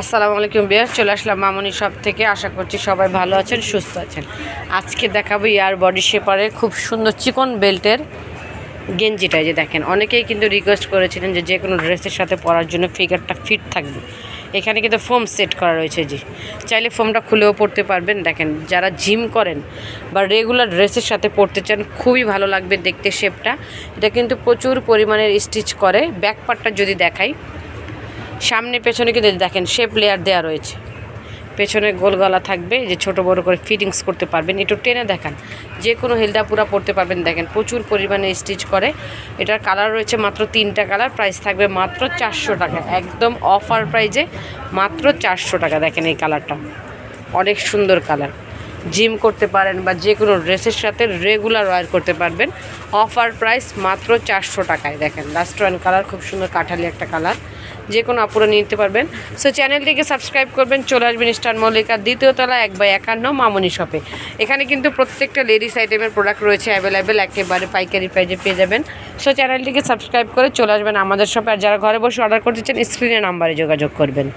আসসালামু আলাইকুম বিয়ার, চলে আসলাম মামনি সব থেকে। আশা করছি সবাই ভালো আছেন, সুস্থ আছেন। আজকে দেখাবো ইয়ার বডি শেপারের খুব সুন্দর চিকন বেল্টের গেঞ্জিটা যে দেখেন। অনেকেই কিন্তু রিকোয়েস্ট করেছিলেন যে যে কোনো ড্রেসের সাথে পরার জন্য ফিগারটা ফিট থাকবে। এখানে কিন্তু ফোম সেট করা রয়েছে জি চাইলে ফোমটা খুলেও পড়তে পারবেন। দেখেন, যারা জিম করেন বা রেগুলার ড্রেসের সাথে পড়তে চান, খুবই ভালো লাগবে দেখতে শেপটা এটা কিন্তু প্রচুর পরিমাণের স্টিচ করে। ব্যাক পার্টটা যদি দেখাই সামনে, পেছনে কিন্তু দেখেন শেপ লেয়ার দেওয়া রয়েছে। পেছনে গোল গলা থাকবে যে ছোট বড় করে ফিটিংস করতে পারবেন। একটু টেনে দেখান যে কোনো হেলদা পুরা পড়তে পারবেন। দেখেন, প্রচুর পরিমাণে স্টিচ করে। এটার কালার রয়েছে মাত্র তিনটা কালার প্রাইস থাকবে মাত্র চারশো টাকা। একদম অফার প্রাইজে মাত্র চারশো টাকা। দেখেন এই কালারটা অনেক সুন্দর কালার জিম করতে পারেন বা যে কোনো ড্রেসের সাথে রেগুলার ওয়্যার করতে পারবেন। অফার প্রাইস মাত্র চারশো টাকায়। দেখেন লাস্ট ওয়ান কালার খুব সুন্দর কাঠালি একটা কালার যে কোনো আপুরা নিতে পারবেন। সো চ্যানেলটিকে সাবস্ক্রাইব করবেন, চলে আসবেন স্টার মল্লিকার দ্বিতীয়তলা এক বাই একান্ন মামনি শপে এখানে কিন্তু প্রত্যেকটা লেডিস আইটেমের প্রোডাক্ট রয়েছে অ্যাভেলেবেল একেবারে পাইকারি প্রাইজে পেয়ে যাবেন। সো চ্যানেলটিকে সাবস্ক্রাইব করে চলে আসবেন আমাদের শপে আর যারা ঘরে বসে অর্ডার করতে চান স্ক্রিনে নাম্বারে যোগাযোগ করবেন।